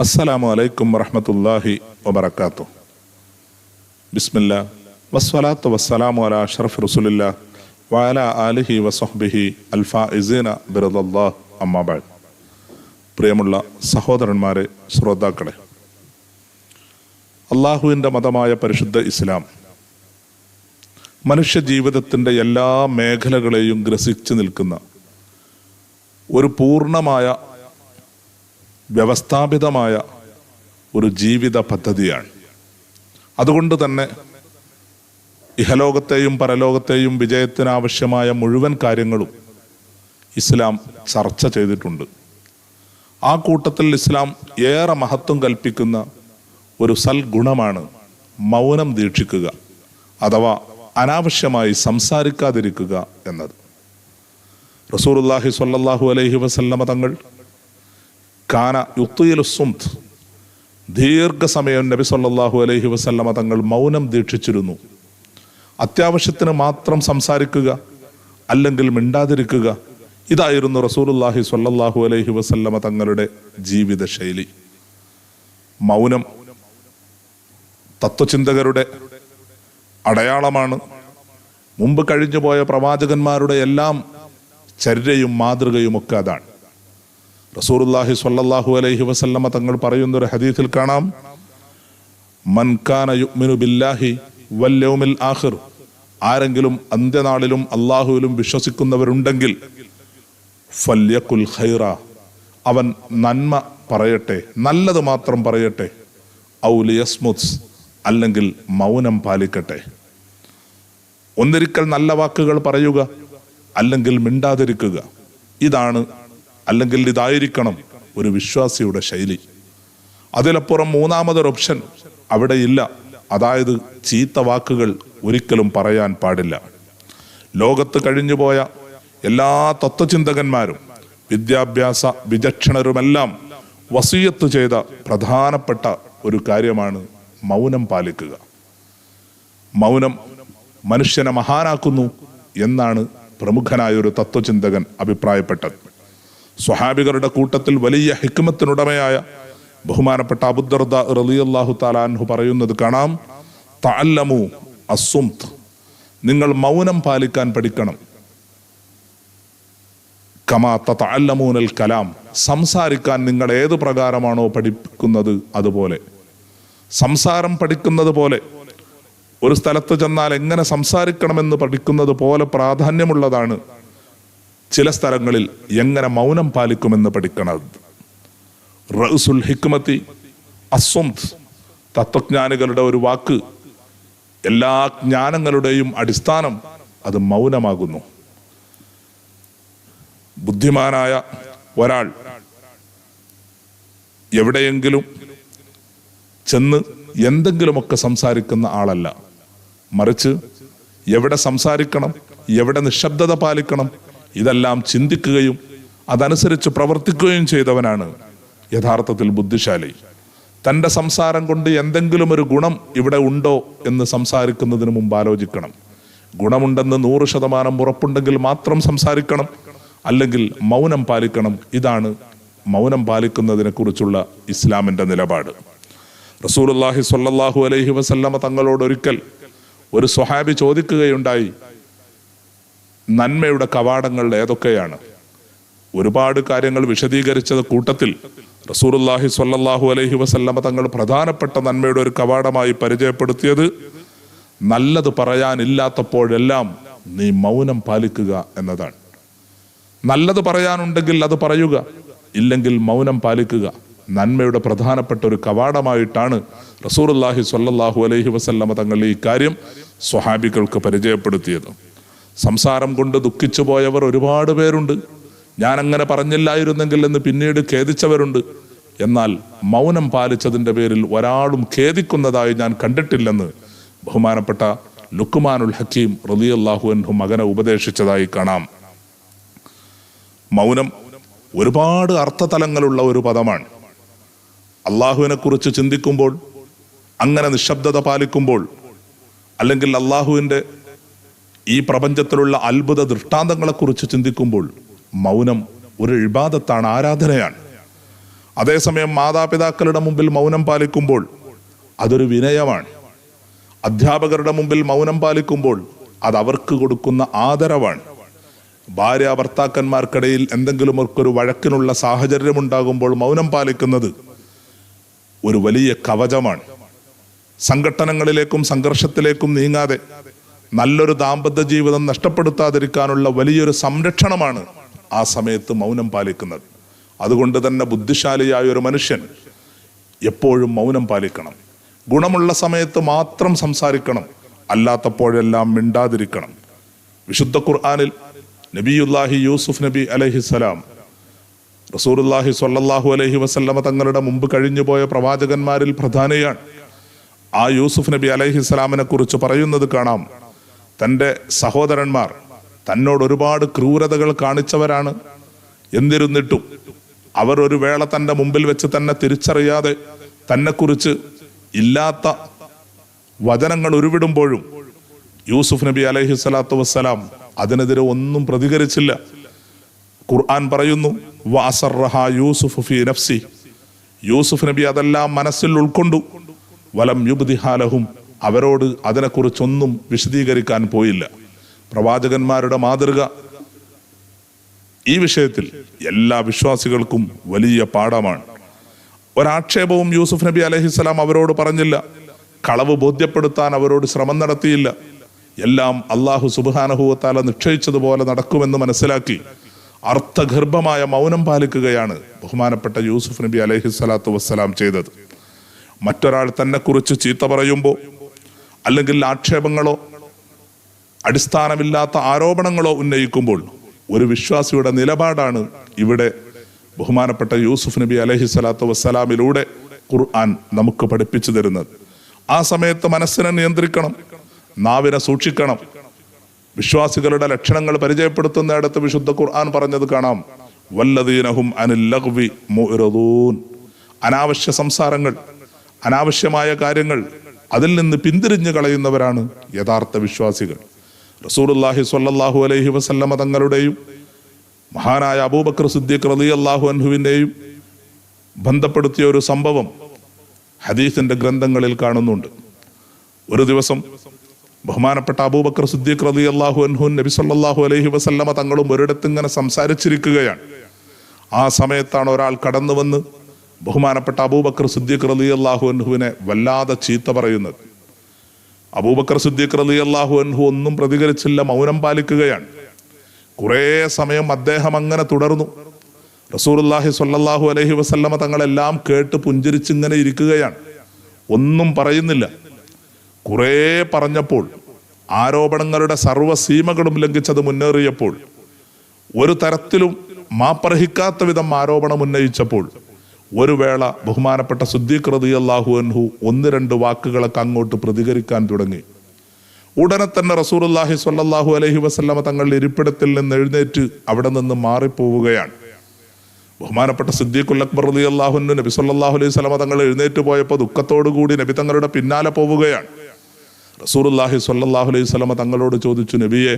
അസ്സലാമു അലൈക്കും വറഹമത്തല്ലാഹി വബർക്കാത്തു ബിസ്മില്ല വസ്വലാത്തു വസ്സലാമു അല അഷറഫ് റസുലില്ല വാല ആലിഹി വസഹ്ബിഹി അൽഫാ ഇസീന ബിറദല്ലാഹ് അമ്മാബാദ് പ്രിയമുള്ള സഹോദരന്മാരെ ശ്രോതാക്കളെ അള്ളാഹുവിന്റെ മതമായ പരിശുദ്ധ ഇസ്ലാം മനുഷ്യ ജീവിതത്തിന്റെ എല്ലാ മേഖലകളെയും ഗ്രസിച്ചു നിൽക്കുന്ന ഒരു പൂർണമായ വ്യവസ്ഥാപിതമായ ഒരു ജീവിത പദ്ധതിയാണ്. അതുകൊണ്ട് തന്നെ ഇഹലോകത്തെയും പരലോകത്തെയും വിജയത്തിനാവശ്യമായ മുഴുവൻ കാര്യങ്ങളും ഇസ്ലാം ചർച്ച ചെയ്തിട്ടുണ്ട്. ആ കൂട്ടത്തിൽ ഇസ്ലാം ഏറെ മഹത്വം കൽപ്പിക്കുന്ന ഒരു സൽഗുണമാണ് മൗനം ദീക്ഷിക്കുക അഥവാ അനാവശ്യമായി സംസാരിക്കാതിരിക്കുക എന്നത്. റസൂറുല്ലാഹി സ്വല്ലല്ലാഹു അലൈഹി വസല്ലമ തങ്ങൾ കാന യുത്തുയിൽ സുംത്. ദീർഘസമയം നബി സല്ലാഹു അലൈഹി വസല്ലമ തങ്ങൾ മൗനം ദീക്ഷിച്ചിരുന്നു. അത്യാവശ്യത്തിന് മാത്രം സംസാരിക്കുക അല്ലെങ്കിൽ മിണ്ടാതിരിക്കുക ഇതായിരുന്നു റസൂലുല്ലാഹി സ്വല്ലല്ലാഹു അലൈഹി വസല്ലമ തങ്ങളുടെ ജീവിതശൈലി. മൗനം തത്വചിന്തകരുടെ അടയാളമാണ്. മുമ്പ് കഴിഞ്ഞുപോയ പ്രവാചകന്മാരുടെ എല്ലാം ചര്യയും മാതൃകയും ഒക്കെ അതാണ്. റസൂറുല്ലാഹി സ്വല്ലല്ലാഹു അലൈഹി വസല്ലമ തങ്ങൾ പറയുന്ന ഒരു ഹദീസിൽ കാണാം. മൻകാന യുഗ്മിനു ബില്ലാഹി വൽ ആഹിർ ആരെങ്കിലും അന്ത്യനാളിലും അള്ളാഹുവിലും വിശ്വസിക്കുന്നവരുണ്ടെങ്കിൽ ഫല്യക്കുൽ ഖൈറ. അവൻ നന്മ പറയട്ടെ നല്ലത് മാത്രം പറയട്ടെ. ഔലിയസ്മുത്സ് അല്ലെങ്കിൽ മൗനം പാലിക്കട്ടെ. ഒന്നിരിക്കൽ നല്ല വാക്കുകൾ പറയുക അല്ലെങ്കിൽ മിണ്ടാതിരിക്കുക. ഇതാണ് അല്ലെങ്കിൽ ഇതായിരിക്കണം ഒരു വിശ്വാസിയുടെ ശൈലി. അതിലപ്പുറം മൂന്നാമതൊരു ഓപ്ഷൻ അവിടെ ഇല്ല. അതായത് ചീത്ത വാക്കുകൾ ഒരിക്കലും പറയാൻ പാടില്ല. ലോകത്ത് കഴിഞ്ഞുപോയ എല്ലാ തത്വചിന്തകന്മാരും വിദ്യാഭ്യാസ വിചക്ഷണരുമെല്ലാം വസീയത്ത് ചെയ്ത പ്രധാനപ്പെട്ട ഒരു കാര്യമാണ് മൗനം പാലിക്കുക. മൗനം മനുഷ്യനെ മഹാനാക്കുന്നു എന്നാണ് പ്രമുഖനായ ഒരു തത്വചിന്തകൻ അഭിപ്രായപ്പെട്ടത്. സ്വഹാബികളുടെ കൂട്ടത്തിൽ വലിയ ഹിക്മത്തിനുടമയായ ബഹുമാനപ്പെട്ട അബുദർദ റലിയല്ലാഹു താലാൻഹു പറയുന്നത് കാണാം. തഅല്ലമു അസുംത് നിങ്ങൾ മൗനം പാലിക്കാൻ പഠിക്കണം. കമാത്ത താല്ലമൂനൽ കലാം. സംസാരിക്കാൻ നിങ്ങൾ ഏത് പ്രകാരമാണോ പഠിപ്പിക്കുന്നത് അതുപോലെ. സംസാരം പഠിക്കുന്നത് പോലെ. ഒരു സ്ഥലത്ത് ചെന്നാൽ എങ്ങനെ സംസാരിക്കണമെന്ന് പഠിക്കുന്നത് പോലെ പ്രാധാന്യമുള്ളതാണ്. ചില സ്ഥലങ്ങളിൽ എങ്ങനെ മൗനം പാലിക്കുമെന്ന് പഠിക്കണം. റസുൽ ഹിക്മത്തി അസ്വന്ത് തത്വജ്ഞാനികളുടെ ഒരു വാക്ക് എല്ലാ ജ്ഞാനങ്ങളുടെയും അടിസ്ഥാനം അത് മൗനമാകുന്നു. ബുദ്ധിമാനായ ഒരാൾ എവിടെയെങ്കിലും ചെന്ന് എന്തെങ്കിലുമൊക്കെ സംസാരിക്കുന്ന ആളല്ല. മറിച്ച് എവിടെ സംസാരിക്കണം എവിടെ നിശബ്ദത പാലിക്കണം ഇതെല്ലാം ചിന്തിക്കുകയും അതനുസരിച്ച് പ്രവർത്തിക്കുകയും ചെയ്തവനാണ് യഥാർത്ഥത്തിൽ ബുദ്ധിശാലി. തന്റെ സംസാരം കൊണ്ട് എന്തെങ്കിലും ഒരു ഗുണം ഇവിടെ ഉണ്ടോ എന്ന് സംസാരിക്കുന്നതിന് മുമ്പ് ആലോചിക്കണം. ഗുണമുണ്ടെന്ന് നൂറ് ശതമാനം ഉറപ്പുണ്ടെങ്കിൽ മാത്രം സംസാരിക്കണം. അല്ലെങ്കിൽ മൗനം പാലിക്കണം. ഇതാണ് മൗനം പാലിക്കുന്നതിനെ കുറിച്ചുള്ള ഇസ്ലാമിന്റെ നിലപാട്. റസൂലുല്ലാഹി സ്വല്ലല്ലാഹു അലൈഹി വസല്ലമ തങ്ങളോട് ഒരിക്കൽ ഒരു സ്വഹാബി ചോദിക്കുകയുണ്ടായി നന്മയുടെ കവാടങ്ങൾ ഏതൊക്കെയാണ്? ഒരുപാട് കാര്യങ്ങൾ വിശദീകരിച്ചത് കൂട്ടത്തിൽ. റസൂലുല്ലാഹി സ്വല്ലല്ലാഹു അലഹി വസല്ലമ തങ്ങൾ പ്രധാനപ്പെട്ട നന്മയുടെ ഒരു കവാടമായി പരിചയപ്പെടുത്തിയത് നല്ലത് പറയാനില്ലാത്തപ്പോഴെല്ലാം നീ മൗനം പാലിക്കുക എന്നതാണ്. നല്ലത് പറയാനുണ്ടെങ്കിൽ അത് പറയുക ഇല്ലെങ്കിൽ മൗനം പാലിക്കുക. നന്മയുടെ പ്രധാനപ്പെട്ട ഒരു കവാടമായിട്ടാണ് റസൂറുല്ലാഹി സ്വല്ലല്ലാഹു അലഹി വസല്ലമ തങ്ങൾ ഈ കാര്യം സ്വഹാബികൾക്ക് പരിചയപ്പെടുത്തിയത്. സംസാരം കൊണ്ട് ദുഃഖിച്ചു പോയവർ ഒരുപാട് പേരുണ്ട്. ഞാൻ അങ്ങനെ പറഞ്ഞില്ലായിരുന്നെങ്കിൽ എന്ന് പിന്നീട് ഖേദിച്ചവരുണ്ട്. എന്നാൽ മൗനം പാലിച്ചതിന്റെ പേരിൽ ഒരാളും ഖേദിക്കുന്നതായി ഞാൻ കണ്ടിട്ടില്ലെന്ന് ബഹുമാനപ്പെട്ട ലുക്കുമാനുൽ ഹക്കീം റലിയല്ലാഹു അൻഹു മകനെ ഉപദേശിച്ചതായി കാണാം. മൗനം ഒരുപാട് അർത്ഥതലങ്ങളുള്ള ഒരു പദമാണ്. അള്ളാഹുവിനെ കുറിച്ച് ചിന്തിക്കുമ്പോൾ അങ്ങനെ നിശബ്ദത പാലിക്കുമ്പോൾ അല്ലെങ്കിൽ അള്ളാഹുവിന്റെ ഈ പ്രപഞ്ചത്തിലുള്ള അത്ഭുത ദൃഷ്ടാന്തങ്ങളെക്കുറിച്ച് ചിന്തിക്കുമ്പോൾ മൗനം ഒരു ഇബാദത്താണ് ആരാധനയാണ്. അതേസമയം മാതാപിതാക്കളുടെ മുമ്പിൽ മൗനം പാലിക്കുമ്പോൾ അതൊരു വിനയമാണ്. അധ്യാപകരുടെ മുമ്പിൽ മൗനം പാലിക്കുമ്പോൾ അത് അവർക്ക് കൊടുക്കുന്ന ആദരവാണ്. ഭാര്യ ഭർത്താക്കന്മാർക്കിടയിൽ എന്തെങ്കിലും ഒരു വഴക്കിനുള്ള സാഹചര്യം ഉണ്ടാകുമ്പോൾ മൗനം പാലിക്കുന്നത് ഒരു വലിയ കവചമാണ്. സംഘട്ടനങ്ങളിലേക്കും സംഘർഷത്തിലേക്കും നീങ്ങാതെ നല്ലൊരു ദാമ്പത്യ ജീവിതം നഷ്ടപ്പെടുത്താതിരിക്കാനുള്ള വലിയൊരു സംരക്ഷണമാണ് ആ സമയത്ത് മൗനം പാലിക്കുന്നത്. അതുകൊണ്ട് തന്നെ ബുദ്ധിശാലിയായ ഒരു മനുഷ്യൻ എപ്പോഴും മൗനം പാലിക്കണം. ഗുണമുള്ള സമയത്ത് മാത്രം സംസാരിക്കണം. അല്ലാത്തപ്പോഴെല്ലാം മിണ്ടാതിരിക്കണം. വിശുദ്ധ ഖുർആാനിൽ നബിയുല്ലാഹി യൂസുഫ് നബി അലഹിസലാം റസൂറുല്ലാഹി സ്വല്ലല്ലാഹു അലഹി വസല്ലമ തങ്ങളുടെ മുമ്പ് കഴിഞ്ഞുപോയ പ്രവാചകന്മാരിൽ പ്രധാനിയാണ്. ആ യൂസുഫ് നബി അലഹി സ്വലാമിനെ കുറിച്ച് പറയുന്നത് കാണാം. തന്റെ സഹോദരന്മാർ തന്നോട് ഒരുപാട് ക്രൂരതകൾ കാണിച്ചവരാണ്. എന്നിരുന്നിട്ടും അവർ ഒരു വേള തന്റെ മുമ്പിൽ വെച്ച് തന്നെ തിരിച്ചറിയാതെ തന്നെക്കുറിച്ച് ഇല്ലാത്ത വചനങ്ങൾ ഉരുവിടുമ്പോഴും യൂസുഫ് നബി അലഹി സ്വലാത്തു വസ്സലാം അതിനെതിരെ ഒന്നും പ്രതികരിച്ചില്ല. ഖുർആൻ പറയുന്നു യൂസുഫ് ഫി നഫ്സി. യൂസുഫ് നബി അതെല്ലാം മനസ്സിൽ ഉൾക്കൊണ്ടു. വലം യുബ്ദിഹാലഹും അവരോട് അതിനെക്കുറിച്ചൊന്നും വിശദീകരിക്കാൻ പോയില്ല. പ്രവാചകന്മാരുടെ മാതൃക. ഈ വിഷയത്തിൽ എല്ലാ വിശ്വാസികൾക്കും വലിയ പാഠമാണ്. ഒരാക്ഷേപവും യൂസുഫ് നബി അലഹിസ്സലാം അവരോട് പറഞ്ഞില്ല. കളവ് ബോധ്യപ്പെടുത്താൻ അവരോട് ശ്രമം നടത്തിയില്ല. എല്ലാം അള്ളാഹു സുബാനഹുവത്താല നിശ്ചയിച്ചതുപോലെ നടക്കുമെന്ന് മനസ്സിലാക്കി അർത്ഥഗർഭമായ മൗനം പാലിക്കുകയാണ് ബഹുമാനപ്പെട്ട യൂസുഫ് നബി അലഹി സ്വലാത്തു വസ്സലാം ചെയ്തത്. മറ്റൊരാൾ തന്നെ കുറിച്ച് ചീത്ത പറയുമ്പോൾ അല്ലെങ്കിൽ ആക്ഷേപങ്ങളോ അടിസ്ഥാനമില്ലാത്ത ആരോപണങ്ങളോ ഉന്നയിക്കുമ്പോൾ ഒരു വിശ്വാസിയുടെ നിലപാടാണ് ഇവിടെ ബഹുമാനപ്പെട്ട യൂസുഫ് നബി അലഹി സ്വലാത്തു വസ്സലാമിലൂടെ ഖുർആൻ നമുക്ക് പഠിപ്പിച്ചു തരുന്നത്. ആ സമയത്ത് മനസ്സിനെ നിയന്ത്രിക്കണം നാവിനെ സൂക്ഷിക്കണം. വിശ്വാസികളുടെ ലക്ഷണങ്ങൾ പരിചയപ്പെടുത്തുന്നിടത്ത് വിശുദ്ധ ഖുർആൻ പറഞ്ഞത് കാണാം. വല്ലദീനഹും അനിൽ ലഗ്വി മുഅ്റിദൂൻ അനാവശ്യ സംസാരങ്ങൾ അനാവശ്യമായ കാര്യങ്ങൾ അതിൽ നിന്ന് പിന്തിരിഞ്ഞു കളയുന്നവരാണ് യഥാർത്ഥ വിശ്വാസികൾ. റസൂലുള്ളാഹി സ്വല്ലല്ലാഹു അലൈഹി വസല്ലമ തങ്ങളുടെയും മഹാനായ അബൂബക്കർ സിദ്ദീഖ് അള്ളാഹു അൻഹുവിന്റെയും ബന്ധപ്പെടുത്തിയ ഒരു സംഭവം ഹദീഫിന്റെ ഗ്രന്ഥങ്ങളിൽ കാണുന്നുണ്ട്. ഒരു ദിവസം ബഹുമാനപ്പെട്ട അബൂബക്കർ സിദ്ദീഖ് റലി അള്ളാഹു അൻഹു നബി സല്ലാഹു അലൈഹി വസല്ലമ തങ്ങളും ഒരിടത്ത് ഇങ്ങനെ സംസാരിച്ചിരിക്കുകയാണ്. ആ സമയത്താണ് ഒരാൾ കടന്നു വന്ന് ബഹുമാനപ്പെട്ട അബൂബക്കർ സിദ്ദീഖ് റലി അള്ളാഹു അൻഹുവിനെ വല്ലാതെ ചീത്ത പറയുന്നത്. അബൂബക്കർ സിദ്ദീഖ് റലി അള്ളാഹു അൻഹു ഒന്നും പ്രതികരിച്ചില്ല മൗനം പാലിക്കുകയാണ്. കുറേ സമയം അദ്ദേഹം അങ്ങനെ തുടർന്നു. റസൂർല്ലാഹി സ്വല്ലല്ലാഹു അലഹി വസല്ലമ തങ്ങളെല്ലാം കേട്ട് പുഞ്ചിരിച്ചിങ്ങനെ ഇരിക്കുകയാണ്. ഒന്നും പറയുന്നില്ല. കുറേ പറഞ്ഞപ്പോൾ ആരോപണങ്ങളുടെ സർവ സീമകളും ലംഘിച്ചത് മുന്നേറിയപ്പോൾ ഒരു തരത്തിലും മാപ്പർഹിക്കാത്ത വിധം ആരോപണം ഉന്നയിച്ചപ്പോൾ ഒരു വേള ബഹുമാനപ്പെട്ട സുദ്ദീഖ് റതി അള്ളാഹു അൻഹു ഒന്ന് രണ്ട് വാക്കുകളൊക്കെ അങ്ങോട്ട് പ്രതികരിക്കാൻ തുടങ്ങി. ഉടനെ തന്നെ റസൂറുല്ലാഹി സ്വല്ലല്ലാഹു അലഹി വസ്ല്ലാമ തങ്ങളുടെ ഇരിപ്പിടത്തിൽ നിന്ന് എഴുന്നേറ്റ് അവിടെ നിന്ന് മാറിപ്പോവുകയാണ്. ബഹുമാനപ്പെട്ട സിദ്ദീഖുൽ അക്ബർ അലി അള്ളാഹുനു നബി സല്ലാഹു അലൈഹി സ്വലമ തങ്ങൾ എഴുന്നേറ്റ് പോയപ്പോൾ കൂടി നബി തങ്ങളുടെ പിന്നാലെ പോവുകയാണ്. റസൂറുല്ലാഹി സ്വല്ലല്ലാഹു അലൈഹി സ്വലമ തങ്ങളോട് ചോദിച്ചു നബിയെ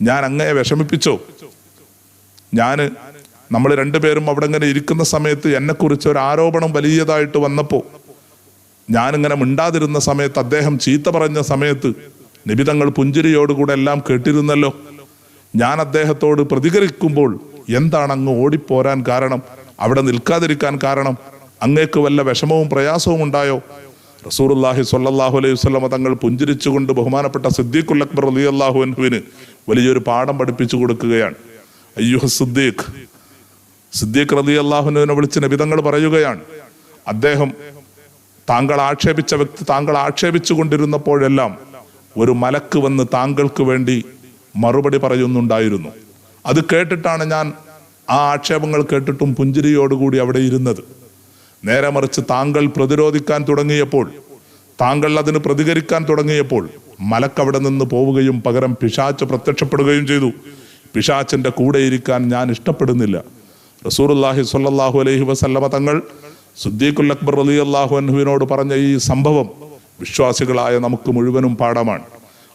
ഞാൻ അങ്ങയെ വിഷമിപ്പിച്ചോ? ഞാൻ നമ്മൾ രണ്ടുപേരും അവിടെ ഇങ്ങനെ ഇരിക്കുന്ന സമയത്ത് എന്നെക്കുറിച്ച് ഒരു ആരോപണം വലിയതായിട്ട് വന്നപ്പോൾ ഞാനിങ്ങനെ മിണ്ടാതിരുന്ന സമയത്ത് അദ്ദേഹം ചീത്ത പറഞ്ഞ സമയത്ത് നിബിതങ്ങൾ പുഞ്ചിരിയോടുകൂടെ എല്ലാം കേട്ടിരുന്നല്ലോ. ഞാൻ അദ്ദേഹത്തോട് പ്രതികരിക്കുമ്പോൾ എന്താണ് അങ്ങ് ഓടിപ്പോരാൻ കാരണം? അവിടെ നിൽക്കാതിരിക്കാൻ കാരണം? അങ്ങേക്ക് വല്ല വിഷമവും പ്രയാസവും ഉണ്ടായോ? റസൂറുല്ലാഹി സ്വല്ലല്ലാഹു അലൈഹി വസല്ലമ തങ്ങൾ പുഞ്ചിരിച്ചുകൊണ്ട് ബഹുമാനപ്പെട്ട സിദ്ദീഖുൽ അക്ബർ റളിയല്ലാഹു അൻഹുവിന് വലിയൊരു പാഠം പഠിപ്പിച്ചു കൊടുക്കുകയാണ്. അയ്യുഹ സിദ്ദീഖ് സിദ്ദീഖ് റതി അള്ളാഹുനുവിനെ വിളിച്ച് നബിതങ്ങൾ പറയുകയാണ്. അദ്ദേഹം താങ്കൾ ആക്ഷേപിച്ച വ്യക്തി താങ്കൾ ആക്ഷേപിച്ചു കൊണ്ടിരുന്നപ്പോഴെല്ലാം ഒരു മലക്ക് വന്ന് താങ്കൾക്ക് വേണ്ടി മറുപടി പറയുന്നുണ്ടായിരുന്നു. അത് കേട്ടിട്ടാണ് ഞാൻ ആ ആക്ഷേപങ്ങൾ കേട്ടിട്ടും പുഞ്ചിരിയോടുകൂടി അവിടെ ഇരുന്നത്. നേരെ മറിച്ച് താങ്കൾ പ്രതിരോധിക്കാൻ തുടങ്ങിയപ്പോൾ താങ്കൾ അതിന് പ്രതികരിക്കാൻ തുടങ്ങിയപ്പോൾ മലക്ക് അവിടെ നിന്ന് പോവുകയും പകരം പിശാച്ച് പ്രത്യക്ഷപ്പെടുകയും ചെയ്തു. പിശാച്ചിന്റെ കൂടെ ഇരിക്കാൻ ഞാൻ ഇഷ്ടപ്പെടുന്നില്ല. റസൂറുല്ലാഹി സ്വല്ലല്ലാഹു അലൈഹി വസല്ലമ തങ്ങൾ സുദ്ദീഖുൽ അക്ബർ അലി അള്ളാഹു അൻഹുവിനോട് പറഞ്ഞ ഈ സംഭവം വിശ്വാസികളായ നമുക്ക് മുഴുവനും പാഠമാണ്.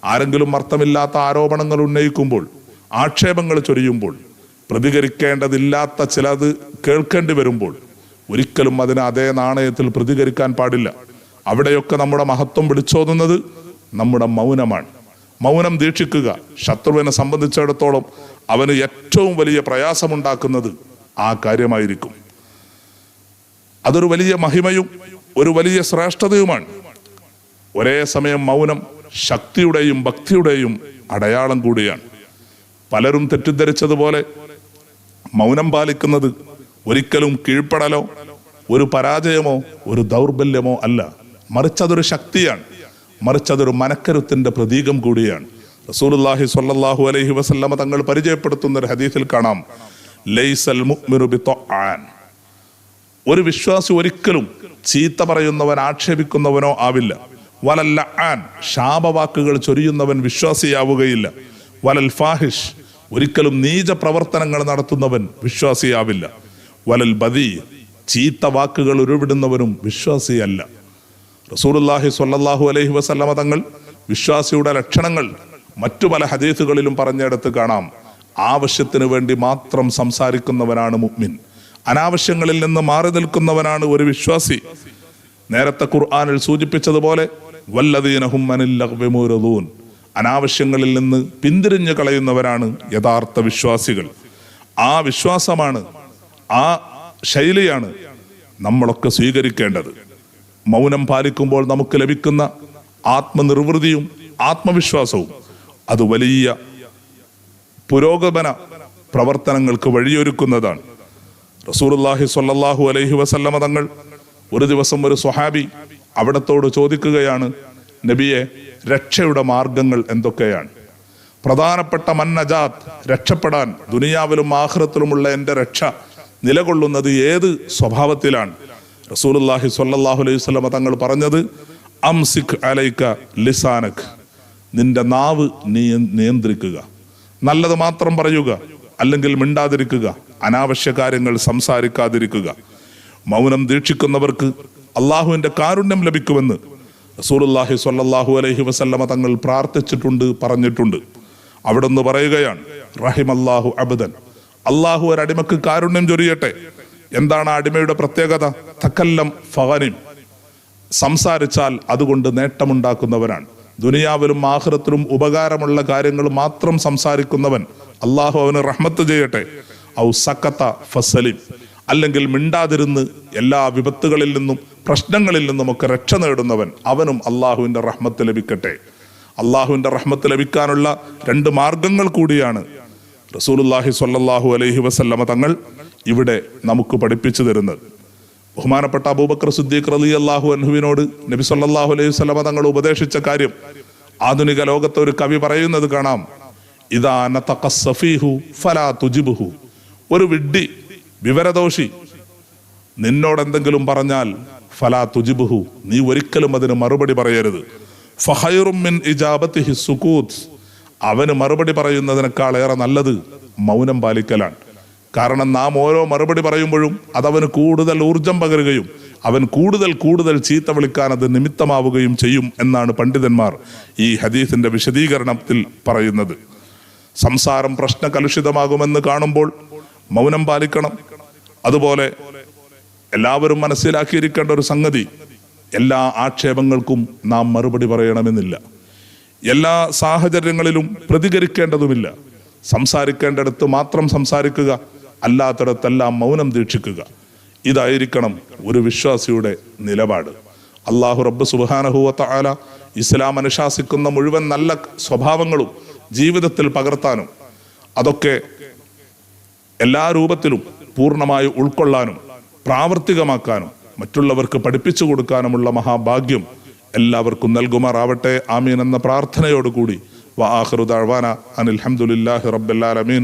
ആരെങ്കിലും അർത്ഥമില്ലാത്ത ആരോപണങ്ങൾ ഉന്നയിക്കുമ്പോൾ ആക്ഷേപങ്ങൾ ചൊരിയുമ്പോൾ പ്രതികരിക്കേണ്ടതില്ലാത്ത ചിലത് കേൾക്കേണ്ടി വരുമ്പോൾ ഒരിക്കലും അതിന് അതേ നാണയത്തിൽ പ്രതികരിക്കാൻ പാടില്ല. അവിടെയൊക്കെ നമ്മുടെ മഹത്വം വിളിച്ചോതുന്നത് നമ്മുടെ മൗനമാണ്. മൗനം ദീക്ഷിക്കുക ശത്രുവിനെ സംബന്ധിച്ചിടത്തോളം അവന് ഏറ്റവും വലിയ പ്രയാസമുണ്ടാക്കുന്നത് ആ കാര്യമായിരിക്കും. അതൊരു വലിയ മഹിമയും ഒരു വലിയ ശ്രേഷ്ഠതയുമാണ്. ഒരേ സമയം മൗനം ശക്തിയുടെയും ഭക്തിയുടെയും അടയാളം കൂടിയാണ്. പലരും തെറ്റിദ്ധരിച്ചതുപോലെ മൗനം പാലിക്കുന്നത് ഒരിക്കലും കീഴ്പ്പെടലോ ഒരു പരാജയമോ ഒരു ദൗർബല്യമോ അല്ല. മറിച്ചതൊരു ശക്തിയാണ്. മറിച്ചതൊരു മനക്കരുത്തിന്റെ പ്രതീകം കൂടിയാണ്. റസൂലുള്ളാഹി സ്വല്ലല്ലാഹു അലൈഹി വസല്ലമ തങ്ങൾ പരിചയപ്പെടുത്തുന്ന ഒരു ഹദീസിൽ കാണാം. ലൈസൽ ഒരു വിശ്വാസി ഒരിക്കലും ചീത്ത പറയുന്നവൻ ആക്ഷേപിക്കുന്നവനോ ആവില്ല. വലല്ല ആൻ ശാപവാക്കുകൾ ചൊരിയുന്നവൻ വിശ്വാസിയാവുകയില്ല. വലൽ ഫാഹിഷ് ഒരിക്കലും നീച പ്രവർത്തനങ്ങൾ നടത്തുന്നവൻ വിശ്വാസിയാവില്ല. വലൽ ബദി ചീത്ത വാക്കുകൾ ഉരുവിടുന്നവനും വിശ്വാസിയല്ല. റസൂലുള്ളാഹി സ്വല്ലല്ലാഹു അലൈഹി വസല്ലമ തങ്ങൾ വിശ്വാസിയുടെ ലക്ഷണങ്ങൾ മറ്റു പല ഹദീസുകളിലും പറഞ്ഞെടുത്ത് കാണാം. ആവശ്യത്തിന് വേണ്ടി മാത്രം സംസാരിക്കുന്നവനാണ് മുഗ്മിൻ അനാവശ്യങ്ങളിൽ നിന്ന് മാറി നിൽക്കുന്നവനാണ് ഒരു വിശ്വാസി. നേരത്തെ ഖുർആാനിൽ സൂചിപ്പിച്ചതുപോലെ മുഅ്രിദൂൻ അനാവശ്യങ്ങളിൽ നിന്ന് പിന്തിരിഞ്ഞു കളയുന്നവരാണ് യഥാർത്ഥ വിശ്വാസികൾ. ആ വിശ്വാസമാണ് ആ ശൈലിയാണ് നമ്മളൊക്കെ സ്വീകരിക്കേണ്ടത്. മൗനം പാലിക്കുമ്പോൾ നമുക്ക് ലഭിക്കുന്ന ആത്മനിർവൃതിയും ആത്മവിശ്വാസവും. അത് വലിയ പുരോഗമന പ്രവർത്തനങ്ങൾക്ക് വഴിയൊരുക്കുന്നതാണ്. റസൂലുള്ളാഹി സ്വല്ലല്ലാഹു അലൈഹി വസല്ലമ തങ്ങൾ ഒരു ദിവസം ഒരു സ്വഹാബി അവിടത്തോട് ചോദിക്കുകയാണ് നബിയെ രക്ഷയുടെ മാർഗങ്ങൾ എന്തൊക്കെയാണ്? പ്രധാനപ്പെട്ട മന്നജാത്ത് രക്ഷപ്പെടാൻ ദുനിയാവിലും ആഹ്റത്തിലുമുള്ള എന്റെ രക്ഷ നിലകൊള്ളുന്നത് ഏത് സ്വഭാവത്തിലാണ്? റസൂലുള്ളാഹി സ്വല്ലല്ലാഹു അലൈഹി വസല്ലമ തങ്ങൾ പറഞ്ഞത് അംസിഖ് അലൈക്ക ലിസാനക്. നിന്റെ നാവ് നീ നിയന്ത്രിക്കുക. നല്ലത് മാത്രം പറയുക അല്ലെങ്കിൽ മിണ്ടാതിരിക്കുക. അനാവശ്യ കാര്യങ്ങൾ സംസാരിക്കാതിരിക്കുക. മൗനം ദീക്ഷിക്കുന്നവർക്ക് അള്ളാഹുവിന്റെ കാരുണ്യം ലഭിക്കുമെന്ന് റസൂലുള്ളാഹി സ്വല്ലല്ലാഹു അലൈഹി വസല്ലമ തങ്ങൾ പ്രാർത്ഥിച്ചിട്ടുണ്ട് പറഞ്ഞിട്ടുണ്ട്. അവിടുന്ന് പറയുകയാണ് റഹിമല്ലാഹു അബദൻ. അള്ളാഹു ഒരു അടിമക്ക് കാരുണ്യം ചൊരിയട്ടെ. എന്താണ് അടിമയുടെ പ്രത്യേകത? തക്കല്ലം ഫവനിം സംസാരിച്ചാൽ അതുകൊണ്ട് നേട്ടമുണ്ടാക്കുന്നവനാണ്. ദുനിയാവിലും ആഹ്റത്തിലും ഉപകാരമുള്ള കാര്യങ്ങൾ മാത്രം സംസാരിക്കുന്നവൻ അള്ളാഹു അവന് റഹ്മത്ത് ചെയ്യട്ടെ. ഔ സക്കത്ത ഫസലിം. അല്ലെങ്കിൽ മിണ്ടാതിരുന്ന് എല്ലാ വിപത്തുകളിൽ നിന്നും പ്രശ്നങ്ങളിൽ നിന്നും നിന്നുമൊക്കെ രക്ഷ നേടുന്നവൻ അവനും അള്ളാഹുവിന്റെ റഹ്മത്ത് ലഭിക്കട്ടെ. അള്ളാഹുവിന്റെ റഹ്മത്ത് ലഭിക്കാനുള്ള രണ്ട് മാർഗങ്ങൾ കൂടിയാണ്. റസൂലുല്ലാഹി സ്വല്ലല്ലാഹു അലൈഹി വസല്ലമ തങ്ങൾ ഇവിടെ നമുക്ക് പഠിപ്പിച്ചു തരുന്നത്. ബഹുമാനപ്പെട്ട അബൂബക്കർ സുദ്ദീഖ് റലി അള്ളാഹു അൻഹുവിനോട് നബി സല്ലാഹു അലൈഹി വസല്ലമ തങ്ങൾ ഉപദേശിച്ച കാര്യം ആധുനിക ലോകത്തെ ഒരു കവി പറയുന്നത് കാണാം. ഇതാ നതഖ സഫീഹു ഫലാ തുജിബുഹു. ഒരു വിഡ്ഢി വിവരദോഷി നിന്നോട് എന്തെങ്കിലും പറഞ്ഞാൽ ഫലാ തുജിബുഹു നീ ഒരിക്കലും അതിന് മറുപടി പറയരുത്. ഫഹൈറും ഇജാബത്തിഹി അവന് മറുപടി പറയുന്നതിനേക്കാൾ ഏറെ നല്ലത് മൗനം പാലിക്കലാണ്. കാരണം നാം ഓരോ മറുപടി പറയുമ്പോഴും അതവന് കൂടുതൽ ഊർജം പകരുകയും അവൻ കൂടുതൽ കൂടുതൽ ചീത്ത വിളിക്കാൻ അത് നിമിത്തമാവുകയും ചെയ്യും എന്നാണ് പണ്ഡിതന്മാർ ഈ ഹദീസിന്റെ വിശദീകരണത്തിൽ പറയുന്നത്. സംസാരം പ്രശ്ന കലുഷിതമാകുമെന്ന് കാണുമ്പോൾ മൗനം പാലിക്കണം. അതുപോലെ എല്ലാവരും മനസ്സിലാക്കിയിരിക്കേണ്ട ഒരു സംഗതി എല്ലാ ആക്ഷേപങ്ങൾക്കും നാം മറുപടി പറയണമെന്നില്ല. എല്ലാ സാഹചര്യങ്ങളിലും പ്രതികരിക്കേണ്ടതുമില്ല. സംസാരിക്കേണ്ടടുത്ത് മാത്രം സംസാരിക്കുക. അല്ലാത്തിടത്തെല്ലാം മൗനം ദീക്ഷിക്കുക. ഇതായിരിക്കണം ഒരു വിശ്വാസിയുടെ നിലപാട്. അള്ളാഹു റബ്ബ് സുബാനഹുവത്ത ആല ഇസ്ലാം അനുശാസിക്കുന്ന മുഴുവൻ നല്ല സ്വഭാവങ്ങളും ജീവിതത്തിൽ പകർത്താനും അതൊക്കെ എല്ലാ രൂപത്തിലും പൂർണമായി ഉൾക്കൊള്ളാനും പ്രാവർത്തികമാക്കാനും മറ്റുള്ളവർക്ക് പഠിപ്പിച്ചു കൊടുക്കാനുമുള്ള മഹാഭാഗ്യം എല്ലാവർക്കും നൽകുമാറാവട്ടെ. ആമീൻ എന്ന പ്രാർത്ഥനയോടുകൂടി. വാഹറുദാഴ്വാന അനിൽഹമുല്ലാഹി റബ്ബല്ലാലമീൻ